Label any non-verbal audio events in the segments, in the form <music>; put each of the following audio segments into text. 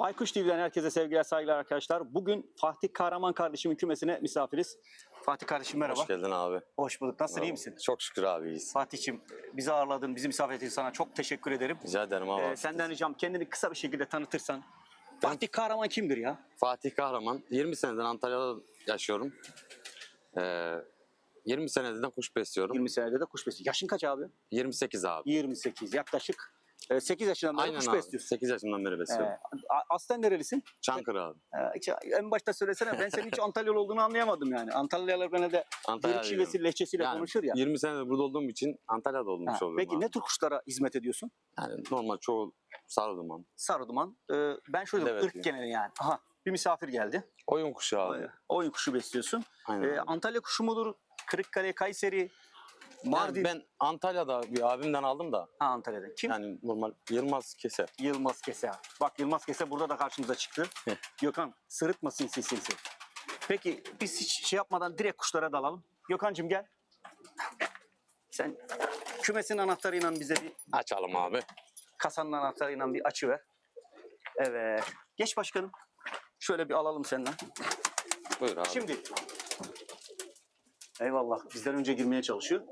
Baykuş TV'den herkese sevgiler saygılar arkadaşlar. Bugün Fatih Kahraman kardeşimin kümesine misafiriz. Fatih kardeşim merhaba. Hoş geldin abi. Hoş bulduk. Nasılsın iyi misin? Çok şükür abi iyiyiz. Fatih'ciğim bizi ağırladın, bizi misafir ettiğin sana çok teşekkür ederim. Rica ederim abi. Ee, senden ricam kendini kısa bir şekilde tanıtırsan. Fatih Kahraman kimdir ya? Fatih Kahraman. 20 seneden Antalya'da yaşıyorum. Ee, 20 seneden de kuş besliyorum. 20 senede de kuş besliyor. Yaşın kaç abi? 28 abi. 28 yaklaşık. Ee, 8 yaşından beri Aynen kuş abi. besliyorsun. 8 yaşından beri besliyorum. Ee, aslen nerelisin? Çankırı abi. Ee, hiç- en başta söylesene ben senin hiç Antalyalı olduğunu anlayamadım yani. Antalyalılar bana de Antalya Yörük şivesi, lehçesiyle Yani konuşur ya. 20 senedir burada olduğum için Antalya'da olmuş Ha, oldum peki abi. ne tür kuşlara hizmet ediyorsun? Yani normal çoğu sarı duman. Sarı duman. Ee, ben şöyle Evet. ırk geneli yani. Aha bir misafir geldi. Oyun kuşu abi. Oyun kuşu besliyorsun. Aynen. Ee, abi. Antalya kuşu mudur? Kırıkkale, Kayseri, Yani Mardin. ben Antalya'da bir abimden aldım da Ha Antalya'da. Kim? yani normal Yılmaz Keser. Yılmaz Kese. Bak Yılmaz Kese burada da karşımıza çıktı. Gökhan sırıtmasın sinsi. Peki biz hiç şey yapmadan direkt kuşlara dalalım. Gökhan'cığım gel. Sen kümesin anahtarıyla bize bir Açalım abi. kasanın anahtarıyla bir açıver. Evet. Geç başkanım. Şöyle bir alalım senden. Buyur abi. Şimdi Eyvallah. Bizden önce girmeye çalışıyor.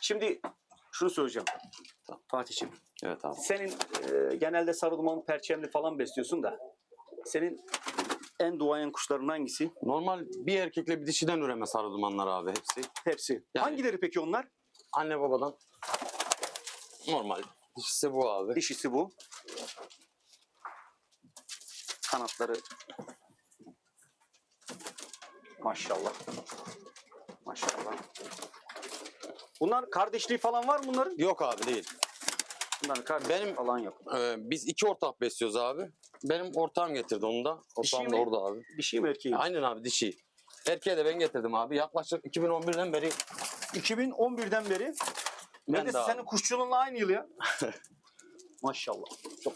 Şimdi şunu söyleyeceğim. Fatih'ciğim. Evet abi. Senin e, genelde sarı duman perçemli falan besliyorsun da senin en duayen kuşların hangisi? Normal bir erkekle bir dişiden üreme sarı dumanlar abi hepsi. Hepsi. Yani- Hangileri peki onlar? Anne babadan normal. Dişisi bu abi. Dişisi bu. Kanatları maşallah. Maşallah. Bunlar kardeşliği falan var mı bunların? Yok abi değil. Bunların kardeşliği Benim- falan yok. Ee, biz iki ortak besliyoruz abi. Benim ortağım getirdi onu da. Dişi Ortağım da mi? orada abi. Dişi mi erkeği? mi? Aynen abi dişi. Erkeğe de ben getirdim abi. Yaklaşık 2011'den beri 2011'den beri ben Neredeyse de abi. senin kuşçuluğunla aynı yıl ya. <laughs> Maşallah. Çok.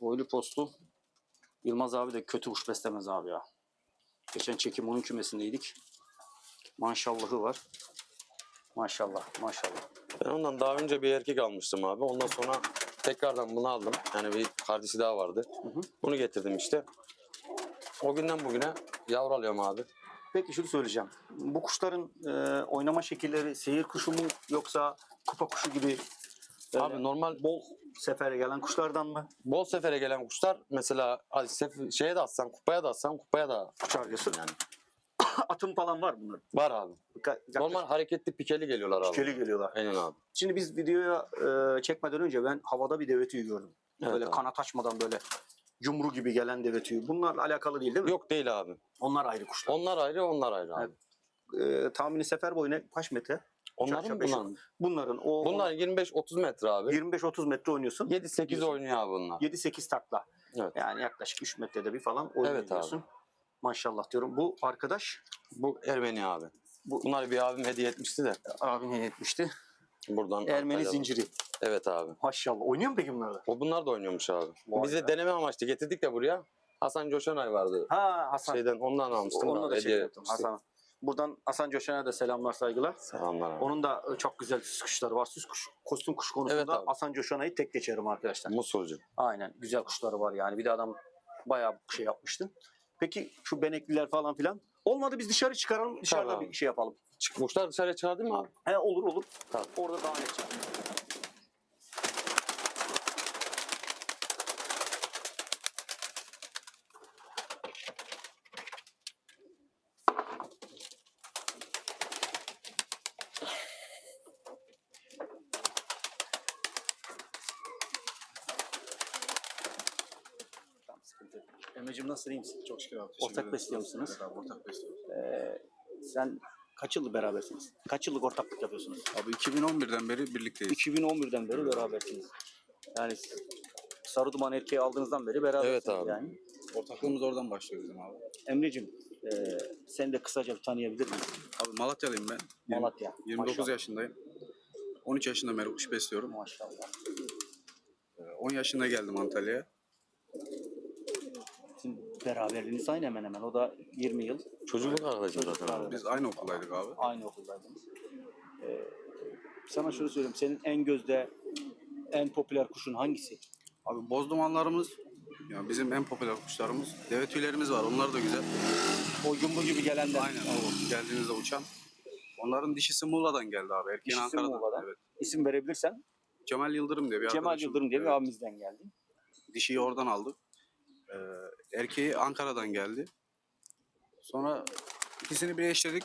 Boylu postu. Yılmaz abi de kötü kuş beslemez abi ya. Geçen çekim onun kümesindeydik. Maşallahı var. Maşallah, maşallah. Ben ondan daha önce bir erkek almıştım abi. Ondan sonra tekrardan bunu aldım. Yani bir kardeşi daha vardı. hı. Bunu getirdim işte. O günden bugüne yavru alıyorum abi. Peki şunu söyleyeceğim. Bu kuşların e, oynama şekilleri seyir kuşu mu yoksa kupa kuşu gibi Abi normal bol sefere gelen kuşlardan mı? bol sefere gelen kuşlar mesela hadi sef- şeye de atsan kupaya da atsan kupaya da Çağırıyorsun. yani. <coughs> Atım falan var bunların. Var abi. Ka- Normal hareketli pikeli geliyorlar abi. Pikeli geliyorlar. Aynen abi. Şimdi biz videoya e, çekmeden önce ben havada bir deve tüyü gördüm. Evet böyle abi. kanat açmadan böyle yumru gibi gelen deve tüyü. Bunlarla alakalı değil değil mi? Yok değil abi. Onlar ayrı kuşlar. Onlar ayrı onlar ayrı abi. E, tahmini sefer boyu ne? Kaç metre? Onların Çarşaf beş bunlar. Bunların o Bunlar 25-30 metre abi. 25-30 metre oynuyorsun. 7-8 oynuyor abi bunlar. 7-8 takla. Evet. Yani yaklaşık 3 metrede bir falan Evet oynuyorsun. Maşallah diyorum. Bu arkadaş Bu Ermeni abi. Bu- Bunları bir abim hediye etmişti de. abim hediye etmişti. Buradan Ermeni Antalya'dan. zinciri. Evet abi. Maşallah. Oynuyor mu peki bunlar da? O bunlar da oynuyormuş abi. Vay Biz de be. deneme amaçlı getirdik de buraya. Hasan Coşanay vardı. Ha Hasan. Şeyden ondan almıştım. Onunla abi, da hediye şey yaptım. Hasan. Buradan Hasan Coşan'a da selamlar saygılar. Selamlar abi. Onun da e, çok güzel süs kuşları var. Süs kuş, kostüm kuş konusunda Evet abi. Hasan Coşan'ı tek geçerim arkadaşlar. Musulcu. Aynen güzel kuşları var yani. Bir de adam bayağı şey yapmıştı. Peki şu benekliler falan filan. Olmadı biz dışarı çıkaralım. Dışarıda Tamam. bir şey yapalım. Çıkmışlar dışarıya çıkardın mı abi? He olur olur. Tamam. Orada daha net çıkar. Emre'cim nasıl iyi misin? Çok şükür abi. Ortak besliyor musunuz? Evet abi ortak besliyoruz. Ee, sen kaç yıldır berabersiniz? Kaç yıllık ortaklık yapıyorsunuz? Abi 2011'den beri birlikteyiz. 2011'den beri berabersiniz. Yani sarı duman erkeği aldığınızdan beri berabersiniz Evet abi. yani. Ortaklığımız oradan başlıyor bizim abi. Emre'cim e, seni de kısaca bir tanıyabilir miyiz? Abi Malatyalıyım ben. Yirmi- Malatya. 29 Maşallah. yaşındayım. 13 yaşında beri kuş besliyorum. Maşallah. Ee, 10 yaşında geldim Antalya'ya. Beraberliğiniz aynı hemen hemen. O da 20 yıl. Çocukluk arkadaşım zaten abi. Biz aynı okuldaydık abi. Aynı okuldaydınız. Ee, sana şunu söyleyeyim. Senin en gözde en popüler kuşun hangisi? Abi boz dumanlarımız ya bizim en popüler kuşlarımız. Deve tüylerimiz var. Onlar da güzel. O yumru gibi gelenden. Aynen o geldiğinizde uçan. Onların dişisi Muğla'dan geldi abi. Erkeğin Dişisi Ankara'dan. Muğla'dan. Evet. İsim verebilirsen. Cemal Yıldırım diye bir Cemal arkadaşım. Yıldırım diye bir Evet. abimizden geldi. Dişiyi oradan aldık. Ee, erkeği Ankara'dan geldi. Sonra ikisini birleştirdik.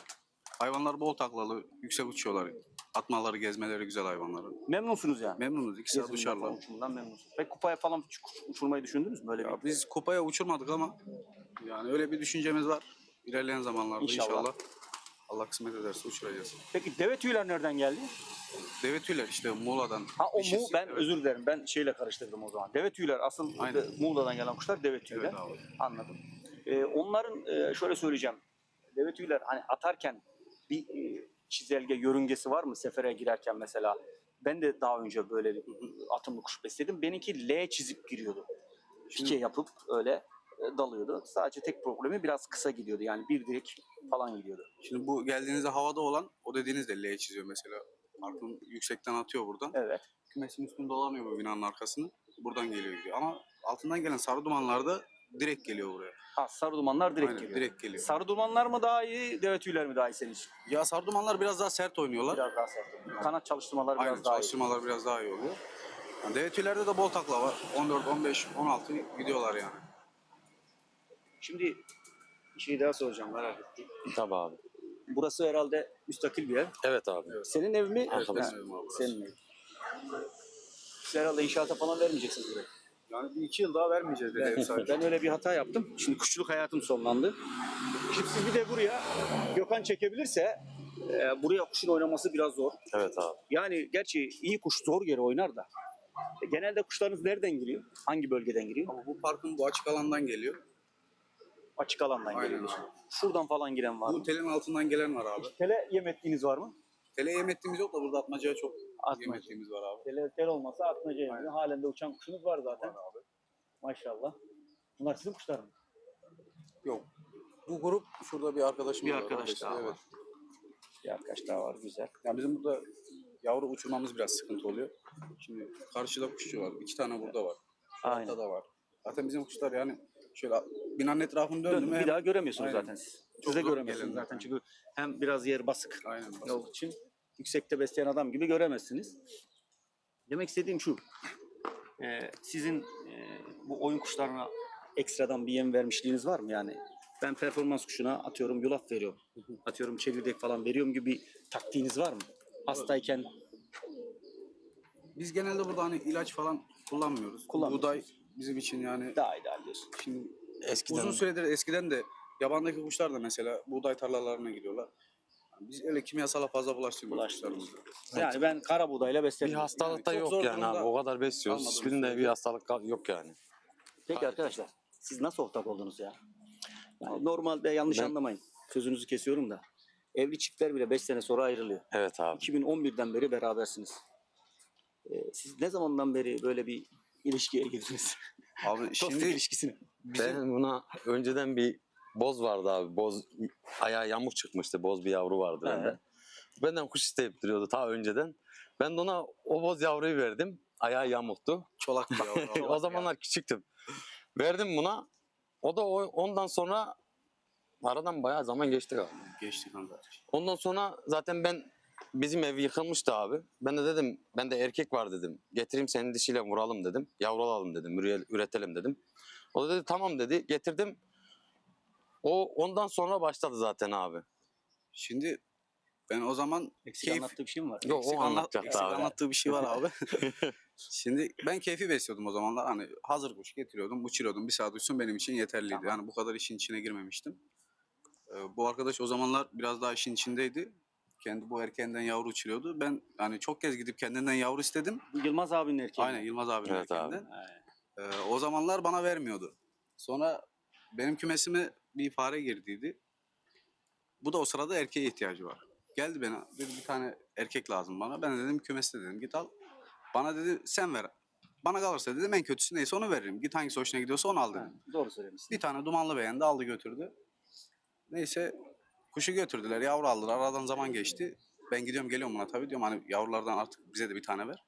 Hayvanlar bol taklalı, yüksek uçuyorlar. Atmaları, gezmeleri güzel hayvanların. Memnunsunuz yani. Memnunuz. İkisi de Geziminden uçarlar. Uçumundan memnunsunuz. Peki kupaya falan uç- uçurmayı düşündünüz mü? Böyle Ya bir biz kupaya uçurmadık ama yani öyle bir düşüncemiz var. İlerleyen zamanlarda İnşallah. inşallah. Allah kısmet ederse uçuracağız. Peki deve tüyler nereden geldi? Deve tüyler işte Muğla'dan. Ha o dişisi- mu ben evet. özür dilerim. Ben şeyle karıştırdım o zaman. Deve tüyler asıl Aynen. Muğla'dan gelen kuşlar deve tüyler. Evet abi. Anladım. Ee, onların e, şöyle söyleyeceğim. Deve tüyler hani atarken bir e, çizelge yörüngesi var mı sefere girerken mesela? Ben de daha önce böyle bir atımlı kuş besledim. Benimki L çizip giriyordu. Pike yapıp öyle dalıyordu. Sadece tek problemi biraz kısa gidiyordu. Yani bir direk falan gidiyordu. Şimdi bu geldiğinizde havada olan o dediğiniz de L çiziyor mesela. Arkın yüksekten atıyor buradan. Evet. Kümesin üstünde dolanıyor bu binanın arkasını. Buradan geliyor gidiyor. Ama altından gelen sarı dumanlarda direkt geliyor buraya. Ha, sarı dumanlar direkt Aynen, geliyor. direkt geliyor. Sarı dumanlar mı daha iyi, deve tüyler mi daha iyi senin için? Ya sarı dumanlar biraz daha sert oynuyorlar. Biraz daha sert. Kanat çalıştırmaları Aynen biraz daha iyi. çalıştırmalar biraz daha iyi oluyor. Yani deve tüylerde de bol takla var. 14, 15, 16 gidiyorlar yani. Şimdi bir şey daha soracağım merak ettim. Tabii abi. Burası herhalde müstakil bir ev. Evet abi. Senin ev mi? Ha, Benim evim abi burası. Senin ev. Siz herhalde inşaata falan vermeyeceksiniz burayı. Yani bir iki yıl daha vermeyeceğiz dedi ev sahibi. Ben öyle bir hata yaptım. Şimdi kuşçuluk hayatım sonlandı. Şimdi siz bir de buraya Gökhan çekebilirse e, buraya kuşun oynaması biraz zor. Evet abi. Yani gerçi iyi kuş zor yere oynar da. E, genelde kuşlarınız nereden giriyor? Hangi bölgeden giriyor? Ama bu parkın bu açık alandan geliyor. Açık alandan Aynen geliyor. abi. Şuradan falan giren var Bu mı? telin altından gelen var abi. Tele yem ettiğiniz var mı? Tele yem ettiğimiz yok da burada atmacaya çok yem Atmaca. ettiğimiz var abi. Tele, tel olmasa atmaca yemi. Halen de uçan kuşunuz var zaten. Maşallah. Bunlar sizin kuşlar mı? Yok. Bu grup şurada bir arkadaşımız Bir var. arkadaş Arkadaşı, daha evet. var. Bir arkadaş daha var güzel. Yani bizim burada yavru uçurmamız biraz sıkıntı oluyor. Şimdi karşıda kuşçu var. iki tane burada var. Aynen. Altta da var. Zaten bizim kuşlar yani şöyle binanın etrafını döndü Dön, mü bir hem- daha göremiyorsunuz Aynen. zaten siz. Çok Size göremiyorsunuz zaten zaten. çünkü hem biraz yer basık Aynen. olduğu için yüksekte besleyen adam gibi göremezsiniz. Demek istediğim şu. e, sizin e, bu oyun kuşlarına ekstradan bir yem vermişliğiniz var mı yani? Ben performans kuşuna atıyorum yulaf veriyorum. Atıyorum çekirdek falan veriyorum gibi bir taktiğiniz var mı? Hastayken Biz genelde burada hani ilaç falan kullanmıyoruz. Buğday bizim için yani daha ideal diyorsun. şimdi Eskiden uzun süredir eskiden de yabandaki kuşlar da mesela buğday tarlalarına gidiyorlar. Yani Biz öyle kimyasala fazla bulaştırmıyoruz Bulaştırmıyoruz. kuşlarımızı. Yani ben kara buğdayla bir beslerim. hastalık da çok yok zor yani abi. O kadar besliyoruz. kalmadığımız Hiçbirinde bir sürece. hastalık kal- yok yani. Peki arkadaşlar siz nasıl ortak oldunuz ya? Yani normalde yanlış Ben- anlamayın. Sözünüzü kesiyorum da. Evli çiftler bile 5 sene sonra ayrılıyor. Evet abi. 2011'den beri berabersiniz. Ee, siz ne zamandan beri böyle bir ilişkiye girdiniz? Abi <laughs> Dostluk şimdi ilişkisini. Ben buna önceden bir boz vardı abi. Boz ayağı yamuk çıkmıştı. Boz bir yavru vardı He. bende. Benden kuş isteyip duruyordu ta önceden. Ben de ona o boz yavruyu verdim. Ayağı yamuktu. çolak bir yavru. <laughs> o zamanlar küçüktüm. Verdim buna. O da o- ondan sonra aradan bayağı zaman geçti galiba. Geçti kanka. Ondan sonra zaten ben bizim ev yıkılmıştı abi. Ben de dedim ben de erkek var dedim. Getireyim senin dişiyle vuralım dedim. Yavru alalım dedim. üre- Üretelim dedim. O da dedi tamam dedi. Getirdim. O ondan sonra başladı zaten abi. Şimdi ben o zaman Eksik keyif, anlattığı bir şey mi var? Yok eksik o anlat- anlatacaktı eksik abi. anlattığı bir şey var abi. <laughs> Şimdi ben keyfi besliyordum o zamanlar. Hani hazır kuş getiriyordum, uçuruyordum. Bir saat uçsun benim için yeterliydi. Tamam. Yani bu kadar işin içine girmemiştim. Ee, bu arkadaş o zamanlar biraz daha işin içindeydi. Kendi bu erkeğinden yavru uçuruyordu. Ben hani çok kez gidip kendinden yavru istedim. Yılmaz abinin erkeği. Aynen Yılmaz abinin Evet abi. erkeğinden. Aynen. Ee, o zamanlar bana vermiyordu. Sonra benim kümesime bir fare girdiydi. Bu da o sırada erkeğe ihtiyacı var. Geldi bana dedi bir tane erkek lazım bana. Ben de dedim kümeste dedim git al. Bana dedi sen ver. Bana kalırsa dedim en kötüsü neyse onu veririm. Git hangisi hoşuna gidiyorsa onu al Ha, dedim. doğru söylemişsin. Bir tane dumanlı beğendi aldı götürdü. Neyse kuşu götürdüler yavru aldılar. Aradan zaman geçti. Ben gidiyorum geliyorum buna tabii diyorum hani yavrulardan artık bize de bir tane ver.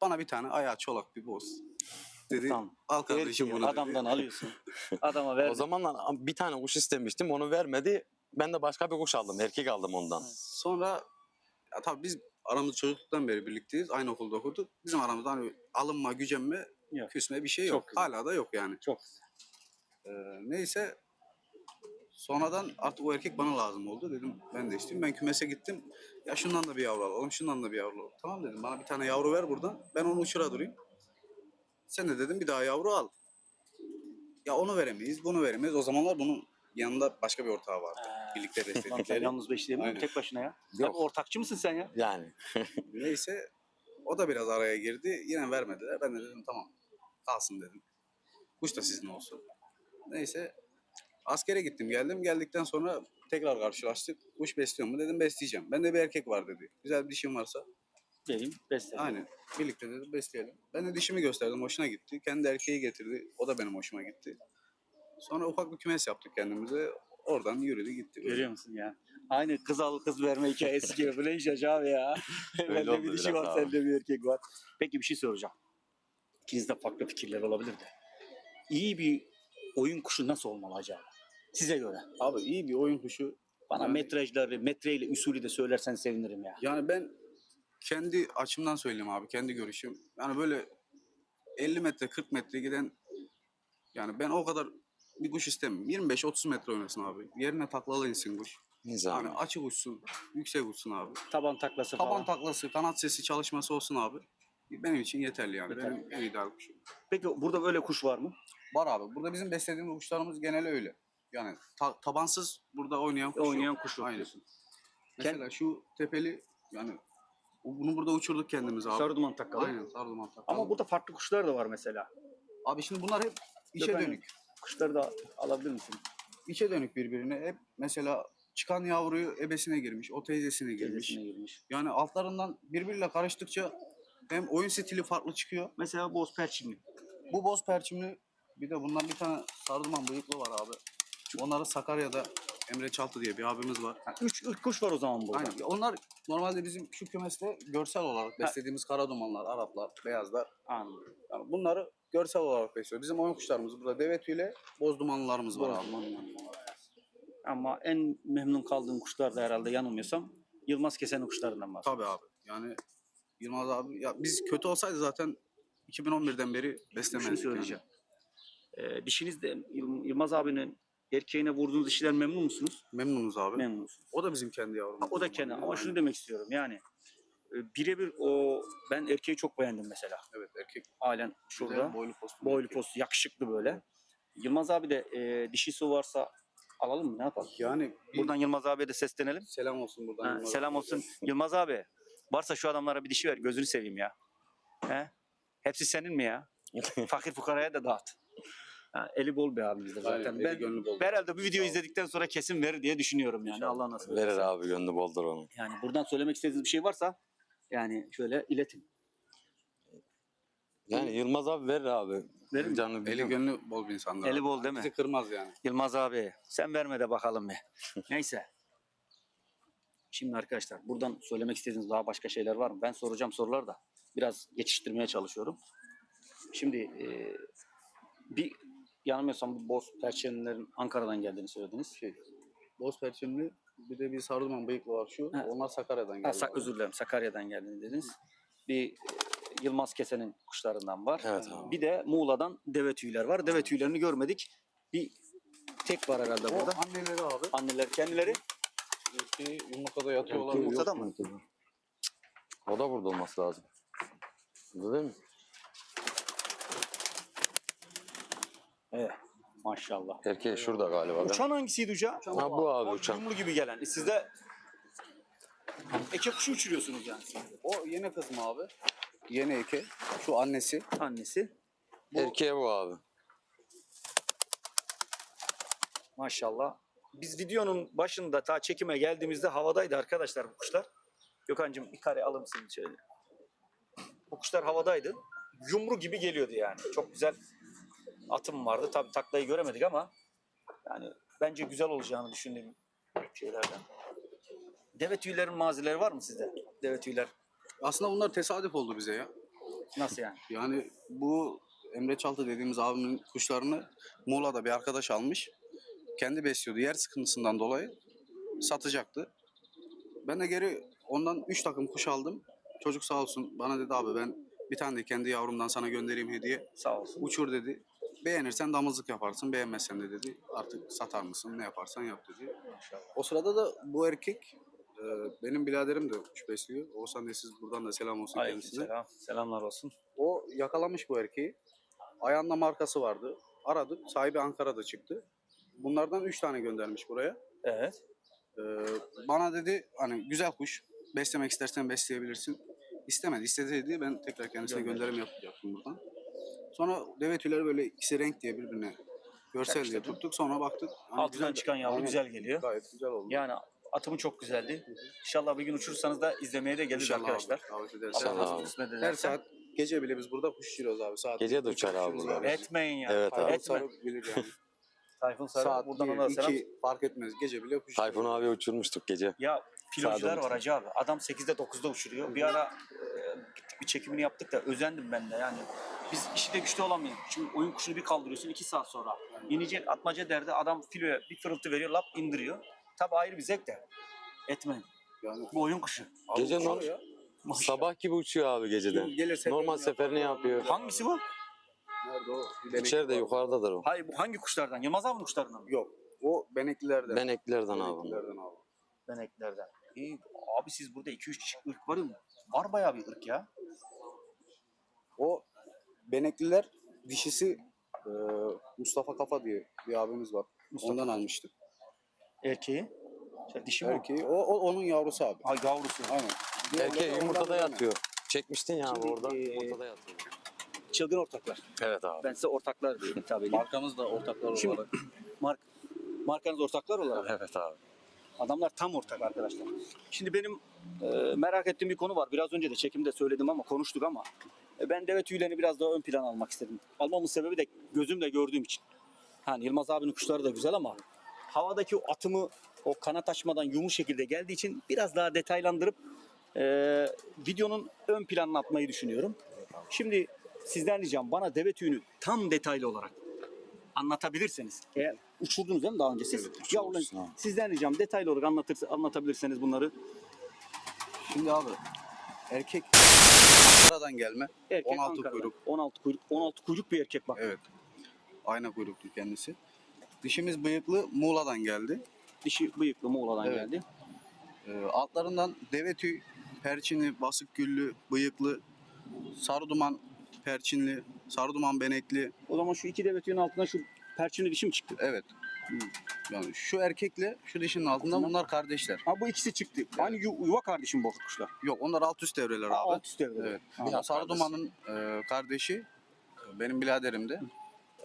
Bana bir tane ayağı çolak bir boz. Dedi Tamam. al kardeşim bunu dedi. adamdan alıyorsun. <laughs> Adama ver. O zamanlar bir tane kuş istemiştim onu vermedi. Ben de başka bir kuş aldım. Erkek aldım ondan. Sonra ya tabii biz aramızda çocukluktan beri birlikteyiz. Aynı okulda okuduk. Bizim aramızda hani alınma, gücenme, Yok. küsme bir şey Çok yok. güzel. Hala da yok yani. Çok. Ee, neyse sonradan artık o erkek bana lazım oldu. Dedim ben de isteyeyim. Ben kümese gittim. Ya şundan da bir yavru alalım, şundan da bir yavru alalım. Tamam dedim bana bir tane yavru ver buradan. Ben onu uçura durayım. Sen de dedim bir daha yavru al. Ya onu veremeyiz, bunu veremeyiz. O zamanlar bunun yanında başka bir ortağı vardı. Birlikte Lan sen besledikleri. yalnız beşleyemiyorsun Aynen. tek başına ya. Yok. Sen ortakçı mısın sen ya? Yani. <laughs> Neyse o da biraz araya girdi. Yine vermediler. Ben de dedim tamam kalsın dedim. Kuş da sizin olsun. Neyse askere gittim geldim. Geldikten sonra tekrar karşılaştık. Kuş besliyor mu dedim besleyeceğim. Bende bir erkek var dedi. Güzel bir dişim varsa. Benim besledim. Aynen. Birlikte dedim besleyelim. Ben de dişimi gösterdim. Hoşuna gitti. Kendi erkeği getirdi. O da benim hoşuma gitti. Sonra ufak bir kümes yaptık kendimize. Oradan yürüdü gitti. Görüyor musun ya? Aynı kız al kız verme hikayesi <laughs> gibi. Bu ne iş acaba ya? Bende bir dişi var, sende bir erkek var. Peki bir şey soracağım. İkinizde farklı fikirler olabilir de. İyi bir oyun kuşu nasıl olmalı acaba? Size göre. Abi iyi bir oyun kuşu. Bana Yani- metrajları, metreyle usulü de söylersen sevinirim ya. Yani ben kendi açımdan söyleyeyim abi, kendi görüşüm. Yani böyle 50 metre, 40 metre giden yani ben o kadar bir kuş istemiyorum. 25-30 metre oynasın abi. Yerine taklalı insin kuş. Nizam. Yani açık uçsun, yüksek uçsun abi. Taban taklası Taban falan. taklası, kanat sesi çalışması olsun abi. Benim için yeterli yani. Yeterli. Benim en ideal kuşum. Peki burada böyle kuş var mı? Var abi. Burada bizim beslediğimiz kuşlarımız genel öyle. Yani ta- tabansız burada oynayan kuş yok. Oynayan kuş yok Aynen. diyorsun. Mesela şu tepeli yani bunu burada uçurduk kendimiz abi. Sarı duman takalı. Aynen sarduman takalı. Ama burada farklı kuşlar da var mesela. Abi şimdi bunlar hep içe Yok, aynen. dönük. Kuşları da alabilir misin? İçe dönük birbirine. Hep mesela çıkan yavruyu ebesine girmiş, o teyzesine girmiş. Kendisine girmiş. Yani altlarından birbiriyle karıştıkça hem oyun stili farklı çıkıyor. Mesela boz perçinli. Bu boz perçimli bir de bundan bir tane sarduman bıyıklı var abi. Onları Sakarya'da Emre Çaltı diye bir abimiz var. Ha, üç, üç kuş var o zaman burada. Aynen. Onlar normalde bizim şu kümeste görsel olarak beslediğimiz kara dumanlar, Araplar, beyazlar. Anladım. Yani bunları görsel olarak besliyor. Bizim oyun kuşlarımız burada deve tüyle boz dumanlarımız var Boz dumanlı. Ama en memnun kaldığım kuşlar da herhalde yanılmıyorsam Yılmaz Kesen'in kuşlarından var. Tabii abi. Yani Yılmaz abi ya biz kötü olsaydı zaten 2011'den beri Şunu beslemezdik söyleyeceğim. Ee, dişiniz de Yıl- Yılmaz abinin erkeğine vurduğunuz dişiden memnun musunuz? Memnunuz abi. Memnunsunuz. O da bizim kendi yavrumuz. Ha, o da kendi ama şunu demek istiyorum yani e, birebir o ben erkeği çok beğendim mesela. Evet erkek. Halen şurada. Güzel, boylu postlu. Boylu erkek. postu yakışıklı böyle. Yılmaz abi de e, dişisi varsa alalım mı ne yapalım? Yani Buradan Yılmaz abiye de seslenelim. selam olsun buradan. Ha, Yılmaz selam olsun. Yılmaz abi. Varsa şu adamlara bir dişi ver. Gözünü seveyim ya. He? Hepsi senin mi ya? <laughs> Fakir fukaraya da dağıt. Ha, eli bol bir abimizdir zaten. Aynen, ben gönlü bol. herhalde bu videoyu izledikten sonra kesin verir diye düşünüyorum yani. İnşallah. Allah nasip Verir ederse. abi gönlü boldur onun. Yani buradan söylemek istediğiniz bir şey varsa yani şöyle iletin. Yani Yılmaz abi verir abi. Verir mi? Canlı Eli gönlü bol bir insanlar. Eli bol değil mi? Bizi kırmaz yani. Yılmaz abi sen verme de bakalım bir. <laughs> Neyse. Şimdi arkadaşlar buradan söylemek istediğiniz daha başka şeyler var mı? Ben soracağım sorular da biraz geçiştirmeye çalışıyorum. Şimdi e, bir yanılmıyorsam bu boz perçemlerin Ankara'dan geldiğini söylediniz. Şey, boz perçemli bir de bir sarduman bıyıklı var şu. Ha. Onlar Sakarya'dan geldi. Ha, özür dilerim Sakarya'dan geldiğini dediniz. Bir e, Yılmaz Kesen'in kuşlarından var. Evet abi. Bir de Muğla'dan deve tüyler var. Deve tüylerini görmedik. Bir tek var herhalde O burada. anneleri abi. Anneler kendileri. Erkeği yumurtada yatıyorlar. Yumurtada mı? O da burada olması lazım. Burada değil mi? Evet. Maşallah. Erkeği şurada galiba. Uçan hangisiydi uçağı? Ha bu abi O uçan. yumru gibi gelen. E Siz de eke kuşu uçuruyorsunuz yani. O yeni kızım abi. Yeni eke. Şu annesi. Annesi. Erkeği bu abi. Maşallah. Biz videonun başında ta çekime geldiğimizde havadaydı arkadaşlar bu kuşlar. Gökhan'cığım bir kare alır mısın şöyle? Bu kuşlar havadaydı. Yumru gibi geliyordu yani. Çok güzel atım vardı. Tabii taklayı göremedik ama yani bence güzel olacağını düşündüğüm şeylerden. Deve tüylerin mazileri var mı sizde? Deve tüyler Aslında bunlar tesadüf oldu bize ya. nasıl yani? Yani bu Emre Çaltı dediğimiz abimin kuşlarını Muğla'da bir arkadaş almış. Kendi besliyordu. Yer sıkıntısından dolayı satacaktı. Ben de geri ondan 3 takım kuş aldım. Çocuk sağ olsun bana dedi abi ben bir tane de kendi yavrumdan sana göndereyim hediye. Sağ olsun. Uçur dedi. Beğenirsen damızlık yaparsın, beğenmezsen de dedi artık satar mısın, ne yaparsan yap dedi. O sırada da bu erkek e, benim biraderim de kuş besliyor. Oğuzhan siz buradan da selam olsun kendisine. Aleykümselam. Selamlar olsun. O yakalamış bu erkeği. Ayağında markası vardı. Aradık. Sahibi Ankara'da çıktı. Bunlardan üç tane göndermiş buraya. Evet. Ee, bana dedi hani güzel kuş. Beslemek istersen besleyebilirsin. İstemedi. İstedi dedi. Ben tekrar kendisine Gönder. gönderim yapacaktım buradan. Sonra deve tüyleri böyle ikisi renk diye birbirine görsel diye tuttuk. Sonra baktık. hani Altından güzel- çıkan yavru Aynen. güzel geliyor. Gayet güzel oldu. Yani atımı çok güzeldi. İnşallah bir gün uçurursanız da izlemeye de geliriz İnşallah arkadaşlar. Abi, davet ederiz. Allah nasip kısmet Her ederse. saat gece bile biz burada kuş uçuruyoruz abi. Saat Gece de üç uçar abi uçuyoruz burada. Etmeyin ya. Evet abi. <laughs> Tayfun Etme. Sarı bilir yani. Tayfun Sarı. Saat Buradan 1, ona da selam. 2 fark etmez. Gece bile kuş Tayfun abi uçurmuştuk gece. Ya filocular Sağda var hacı abi. Adam 8'de 9'da uçuruyor. Bir ara e, gittik bir çekimini yaptık da özendim ben de yani. Biz işi de güçlü olamayız. Şimdi oyun kuşunu bir kaldırıyorsun 2 saat sonra. İnecek atmaca derdi adam filoya bir fırıltı veriyor lap indiriyor. Tabi ayrı bir zevk de. Etmeyin. Yani Bu oyun kuşu. Abi Gece uçuyor ya. Sabah gibi uçuyor abi geceden. Gelir seferini Normal yapar. seferini yapıyor. Hangisi bu? Nerede o? Bir benek İçeride var. yukarıdadır o. Hayır bu hangi kuşlardan? Yılmaz abi kuşlarından mı? Yok. O beneklilerden. Beneklilerden abi. Beneklilerden abi. Beneklerden. İyi. Abi siz burada 2-3 kişi ırk var mı? Var bayağı bir ırk ya. O benekliler dişisi e, Mustafa Kafa diye bir abimiz var. Mustafa Ondan almıştık. Erkeği. Şey, dişi mi? Erkeği. O, o onun yavrusu abi. Ha yavrusu. Aynen. Erkek yumurtada yatıyor. Çekmiştin ya Şimdi, orada. eee, Yumurtada yatıyor. Çılgın ortaklar. Evet abi. Ben size ortaklar diyorum tabii. Markamız da ortaklar Şimdi- olarak. <clears throat> Mark, markanız ortaklar olarak. Evet abi. Adamlar tam ortak arkadaşlar. Şimdi benim e, merak ettiğim bir konu var. Biraz önce de çekimde söyledim ama konuştuk ama e, ben deve tüylerini biraz daha ön plan almak istedim. Almamın sebebi de gözümle gördüğüm için. Hani Yılmaz abinin kuşları da güzel ama havadaki o atımı o kanat açmadan yumu şekilde geldiği için biraz daha detaylandırıp e, videonun ön planını atmayı düşünüyorum. Şimdi sizden ricam bana deve tüyünü tam detaylı olarak anlatabilirseniz. Eğer uçurdunuz değil mi daha önce siz? Evet, ya uçurmuşsun abi. sizden ricam detaylı olarak anlatırsa, anlatabilirseniz bunları. Şimdi abi erkek Ankara'dan gelme. Erkek 16 Ankara'dan. kuyruk. 16 kuyruk. 16 kuyruk bir erkek bak. Evet. Ayna kuyruklu kendisi. Dişimiz bıyıklı Muğla'dan geldi. Dişi bıyıklı Muğla'dan Evet. geldi. Ee, altlarından deve tüy, perçinli, basık güllü, bıyıklı, sarı duman perçinli, sarı duman benekli. O zaman şu iki deve tüyünün altından şu perçinli dişi mi çıktı? Evet. Yani şu erkekle şu dişinin altında Altından- bunlar kardeşler. Ha bu ikisi çıktı. Hani yu- yuva kardeşim bu kuşlar. Yok onlar alt üst devreler abi. alt üst devre. Evet. Ha, Ama sarı dumanın e, kardeşi e, benim biraderim de.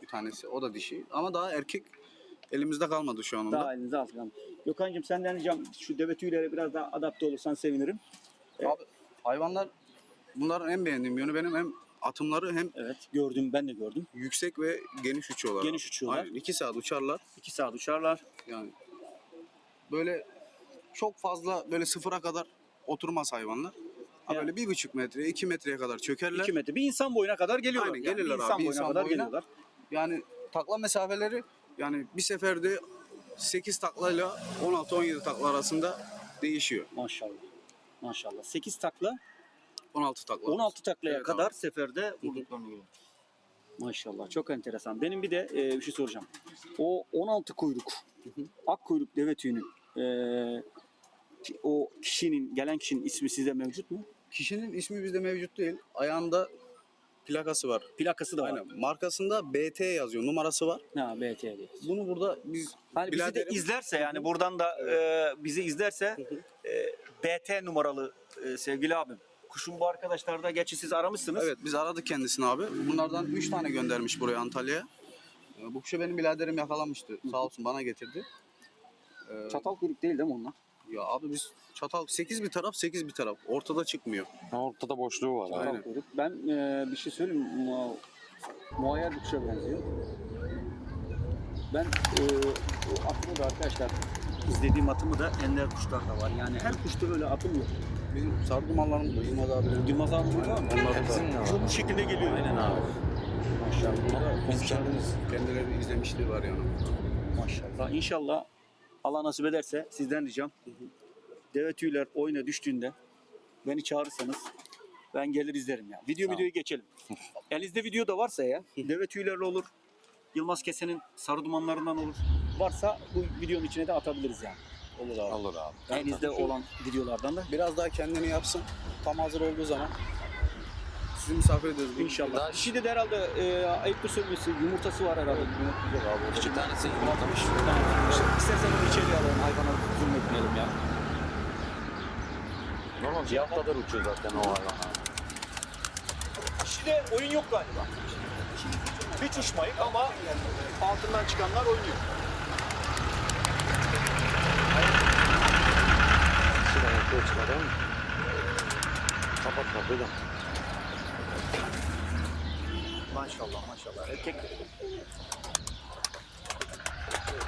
Bir tanesi o da dişi. Ama daha erkek elimizde kalmadı şu anında. Daha elinize alın. Gökhan'cığım senden ricam şu deve tüylere biraz daha adapte olursan sevinirim. Abi hayvanlar bunların en beğendiğim yönü benim hem atımları hem Evet gördüm ben de gördüm. yüksek ve geniş uçuyorlar. Geniş uçuyorlar. Aynen. İki saat uçarlar. İki saat uçarlar. Yani böyle çok fazla böyle sıfıra kadar oturmaz hayvanlar. Ha Ya. böyle bir buçuk metre, iki metreye kadar çökerler. 2 metre. Bir insan boyuna kadar geliyorlar. Aynen, yani. gelirler bir abi, insan bir boyuna insan kadar boyuna. geliyorlar. Yani takla mesafeleri yani bir seferde 8 taklayla 16-17 takla arasında değişiyor. Maşallah. Maşallah. 8 takla 16 takla. 16 taklaya Evet kadar abi. seferde vurduklarını görüyorum. Maşallah çok enteresan. Benim bir de e, bir şey soracağım. O 16 kuyruk, ak kuyruk deve tüyünün e, o kişinin, gelen kişinin ismi sizde mevcut mu? Kişinin ismi bizde mevcut değil. Ayağında plakası var. Plakası da var. Aynen. Markasında BT yazıyor. Numarası var. Ha BT diye. Bunu burada biz Hani bizi de izlerse yani buradan da e, bizi izlerse e, BT numaralı e, sevgili abim. Kuşun bu arkadaşlar da gerçi siz aramışsınız. Evet biz aradık kendisini abi. Bunlardan 3 tane göndermiş buraya Antalya'ya. Ee, Bu kuşu benim biraderim yakalamıştı. Sağ olsun bana getirdi. Ee, Çatal kuyruk değil değil mi onlar? ya abi biz çatal 8 bir taraf 8 bir taraf. Ortada çıkmıyor. Ortada boşluğu var. Aynen. Çatal kuyruk. Ben e, bir şey söyleyeyim mi? Mu- Muayyer bir kuşa benziyor. Ben e, atımı da arkadaşlar izlediğim atımı da ender kuşlarda var. Yani her kuşta öyle atım yok. Bizim sarı dumanlarımız da Yılmaz abilerin. Yılmaz abi burada mı? Onlar da Hepsinin. Şu bu şekilde geliyor. Aynen abi. Maşallah. Biz kendimiz Kendileri izlemişliği var yani. Maşallah. İnşallah Allah nasip ederse sizden ricam deve tüyler oyuna düştüğünde beni çağırırsanız ben gelir izlerim ya. Video Tamam. videoyu geçelim. Elinizde video da varsa ya deve tüylerle olur. Yılmaz Kesen'in sarı dumanlarından olur. Varsa bu videonun içine de atabiliriz yani. Olur abi. olur abi. Elinizde olan videolardan da. Biraz daha kendini yapsın. Tam hazır olduğu zaman sizi misafir ederiz. İnşallah. Daha- Şimdi de herhalde e, ayıptır söylemesi yumurtası var herhalde. İki tanesi yumurtlamış. İstersen onu içeriye alalım hayvana zulmetmeyelim ya. Normal bir haftadır uçuyor zaten o hayvan. Şimdi oyun yok galiba. Hiç uçmayık ama altından çıkanlar oynuyor. Yapıyor çıkaralım. Kapat kapıyı da. Maşallah maşallah. Erkek.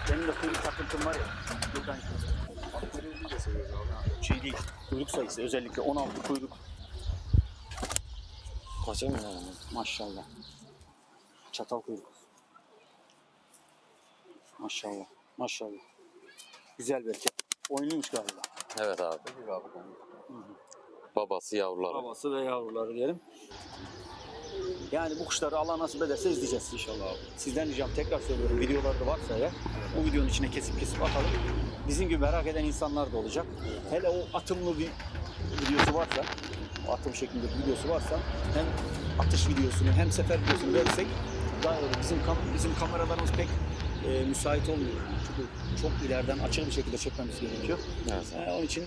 Benim de kuyruk takıntım var ya. Gökhan. Şey değil. Kuyruk sayısı özellikle 16 kuyruk. Kaça mı yani? Maşallah. Çatal kuyruk. Maşallah. Maşallah. Güzel bir erkek. Oynuyormuş galiba. Evet abi. Babası yavruları. Babası ve yavruları diyelim. Yani bu kuşları Allah nasip ederse izleyeceğiz inşallah abi. Sizden ricam tekrar söylüyorum videolarda varsa ya bu videonun içine kesip kesip atalım. Bizim gibi merak eden insanlar da olacak. Hele o atımlı bir videosu varsa, o atım şeklinde bir videosu varsa hem atış videosunu hem sefer videosunu verirsek daha iyi olur. Bizim, kam bizim kameralarımız pek e, müsait olmuyor. Çünkü çok ileriden açık bir şekilde çekmemiz gerekiyor. Evet. Ee, onun için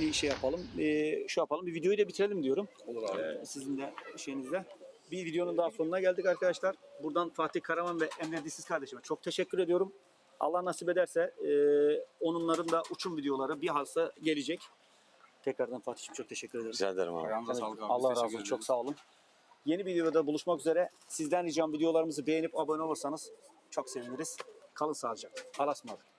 bir şey yapalım. Ee, şu yapalım. Bir videoyu da bitirelim diyorum. Olur abi. Ee, sizin de şeyinizle. Bir videonun daha sonuna geldik arkadaşlar. Buradan Fatih Karaman ve Emre Disiz kardeşime çok teşekkür ediyorum. Allah nasip ederse e, onunların da uçum videoları bir hafta gelecek. Tekrardan Fatih'im çok teşekkür ederim. Rica ederim abi. Ayağınıza sağlık abi. Allah razı olsun. Çok sağ olun. Yeni bir videoda buluşmak üzere. Sizden ricam videolarımızı beğenip abone olursanız çok seviniriz. Kalın sağlıcakla. Alasmadık.